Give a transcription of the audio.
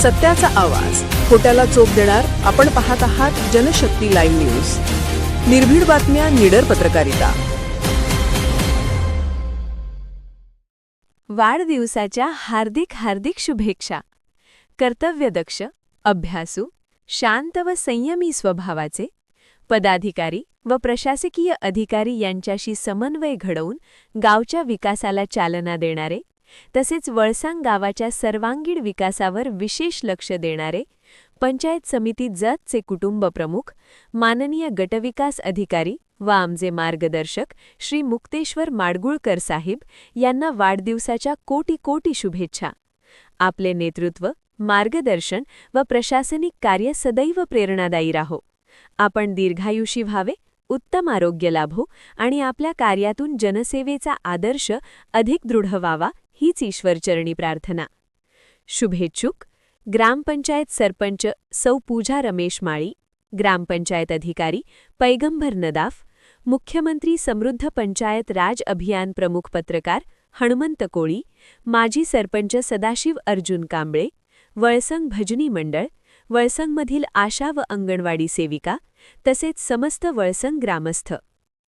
सत्याचा आवाज. खोट्याला चोप देणार आपण पाहत आहात जनशक्ती लाईव्ह न्यूज. निर्भीड बातम्या निडर पत्रकारिता. वाढदिवसाच्या हार्दिक हार्दिक शुभेच्छा. कर्तव्यदक्ष अभ्यासू शांत व संयमी स्वभावाचे पदाधिकारी व प्रशासकीय अधिकारी यांच्याशी समन्वय घडवून गावच्या विकासाला चालना देणारे तसेच वळसांग गावाच्या सर्वांगीण विकासावर विशेष लक्ष देणारे पंचायत समिती जतचे कुटुंब प्रमुख माननीय गटविकास अधिकारी व आमचे मार्गदर्शक श्री मुक्तेश्वर माडगुळकर साहेब यांना वाढदिवसाच्या कोटी कोटी शुभेच्छा. आपले नेतृत्व मार्गदर्शन व प्रशासनिक कार्य सदैव प्रेरणादायी राहो. आपण दीर्घायुषी व्हावे उत्तम आरोग्य लाभो आणि आपल्या कार्यातून जनसेवेचा आदर्श अधिक दृढ व्हावा हीच ईश्वरचरणी प्रार्थना. शुभेच्छुक. ग्रामपंचायत सरपंच सौ पूजा रमेश माळी ग्रामपंचायत अधिकारी पैगंबर नदाफ मुख्यमंत्री समृद्ध पंचायत राज अभियान प्रमुख पत्रकार हणमंत कोळी माजी सरपंच सदाशिव अर्जुन कांबळे वळसंग भजनी मंडळ वळसंगमधील आशा व अंगणवाडी सेविका तसेच समस्त वळसंग ग्रामस्थ.